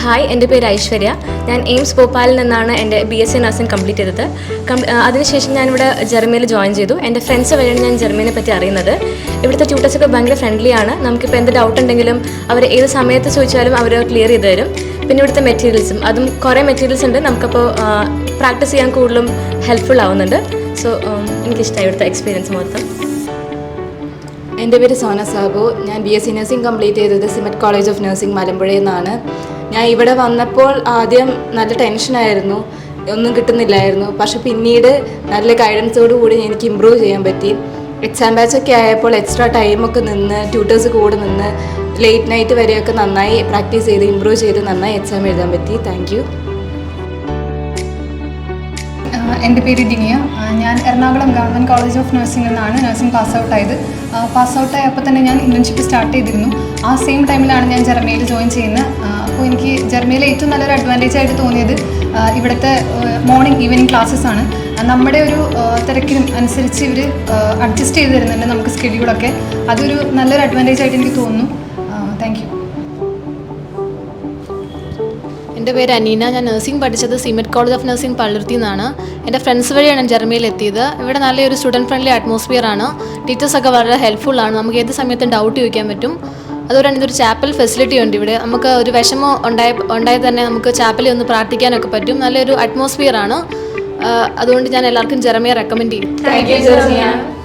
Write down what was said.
Hi എന്റെ പേര് ഐശ്വര്യ. ഞാൻ എയിംസ് ഭോപ്പാലിൽ നിന്നാണ് എന്റെ B S C nursing complete ചെയ്തത്. അതിനുശേഷം ഞാനിവിടെ ജർമ്മനിയിൽ ജോയിൻ ചെയ്തു. എന്റെ ഫ്രണ്ട്സ് വഴിയാണ് ഞാൻ ജർമ്മനിയെ പറ്റി അറിയുന്നത്. ഇവിടുത്തെ ട്യൂട്ടേഴ്സൊക്കെ ഭയങ്കര ഫ്രണ്ട്ലിയാണ് നമുക്കിപ്പോൾ എന്ത് ഡൗട്ട് ഉണ്ടെങ്കിലും അവർ ഏത് സമയത്ത് ചോദിച്ചാലും അവർ ക്ലിയർ ചെയ്ത് തരും. പിന്നെ ഇവിടുത്തെ മെറ്റീരിയൽസും അതും കുറേ മെറ്റീരിയൽസ് ഉണ്ട്. നമുക്കപ്പോൾ പ്രാക്ടീസ് ചെയ്യാൻ കൂടുതലും ഹെൽപ്ഫുൾ ആവുന്നുണ്ട്. സോ എനിക്കിഷ്ടമായി ഇവിടുത്തെ എക്സ്പീരിയൻസ് മൊത്തം. എന്റെ പേര് സോന സാബു. ഞാൻ B S C nursing complete ചെയ്തത് സിമറ്റ് കോളേജ് ഓഫ് നഴ്സിംഗ് മലമ്പുഴയിൽ നിന്നാണ്. ഞാൻ ഇവിടെ വന്നപ്പോൾ ആദ്യം നല്ല ടെൻഷനായിരുന്നു ഒന്നും കിട്ടുന്നില്ലായിരുന്നു. പക്ഷെ പിന്നീട് നല്ല ഗൈഡൻസോട് കൂടി എനിക്ക് ഇമ്പ്രൂവ് ചെയ്യാൻ പറ്റി. എക്സാം ബാച്ചൊക്കെ ആയപ്പോൾ എക്സ്ട്രാ ടൈമൊക്കെ നിന്ന് ട്യൂട്ടേഴ്സ് കൂടെ നിന്ന് ലേറ്റ് നൈറ്റ് വരെയൊക്കെ നന്നായി പ്രാക്ടീസ് ചെയ്ത് ഇമ്പ്രൂവ് ചെയ്ത് നന്നായി എക്സാം എഴുതാൻ പറ്റി. താങ്ക് എന്റെ പേര് ഡിനിയ ഞാൻ എറണാകുളം ഗവൺമെന്റ് കോളേജ് ഓഫ് നഴ്സിംഗിൽ നിന്നാണ് നഴ്സിംഗ് പാസ് ഔട്ട് ആയത്. പാസ് ഔട്ട് ആയപ്പോൾ തന്നെ ഞാൻ ഇന്റേൺഷിപ്പ് സ്റ്റാർട്ട് ചെയ്തിരുന്നു. ആ സെയിം ടൈമിലാണ് ഞാൻ ജർമ്മനിയിൽ ജോയിൻ ചെയ്യുന്നത്. അപ്പോൾ എനിക്ക് ജർമ്മയിലെ ഏറ്റവും നല്ലൊരു അഡ്വാന്റേജ് ആയിട്ട് തോന്നിയത് ഇവിടുത്തെ മോർണിംഗ് ഈവനിങ് ക്ലാസ്സസ് ആണ്. നമ്മുടെ ഒരു തിരക്കിനും അനുസരിച്ച് ഇവർ അഡ്ജസ്റ്റ് ചെയ്ത് തരുന്നുണ്ട് നമുക്ക് സ്കെഡ്യൂളൊക്കെ അതൊരു നല്ലൊരു അഡ്വാന്റേജ് ആയിട്ട് എനിക്ക് തോന്നുന്നു. താങ്ക് യു എന്റെ പേര് അനീന. ഞാൻ നഴ്സിംഗ് പഠിച്ചത് SIMET college of nursing Palluruthy നിന്നാണ്. എന്റെ ഫ്രണ്ട്സ് വഴിയാണ് ഞാൻ ജർമ്മനിയിൽ എത്തിയത്. ഇവിടെ നല്ലൊരു സ്റ്റുഡന്റ് ഫ്രണ്ട്ലി അറ്റ്മോസ്ഫിയർ ആണ്. ടീച്ചേഴ്സൊക്കെ വളരെ ഹെൽപ്ഫുൾ ആണ്. നമുക്ക് ഏത് സമയത്തും ഡൗട്ട് ചോദിക്കാൻ പറ്റും. അതുപോലെ ഇതൊരു ചാപ്പൽ ഫെസിലിറ്റി ഉണ്ട് ഇവിടെ. നമുക്ക് ഒരു വിഷമം ഉണ്ടായ ഉണ്ടായി തന്നെ നമുക്ക് ചാപ്പലിൽ ഒന്ന് പ്രാർത്ഥിക്കാനൊക്കെ പറ്റും. നല്ലൊരു അറ്റ്മോസ്ഫിയർ ആണ്. അതുകൊണ്ട് ഞാൻ എല്ലാവർക്കും ജർമ്മയെ റെക്കമെൻഡ് ചെയ്യും. Thank you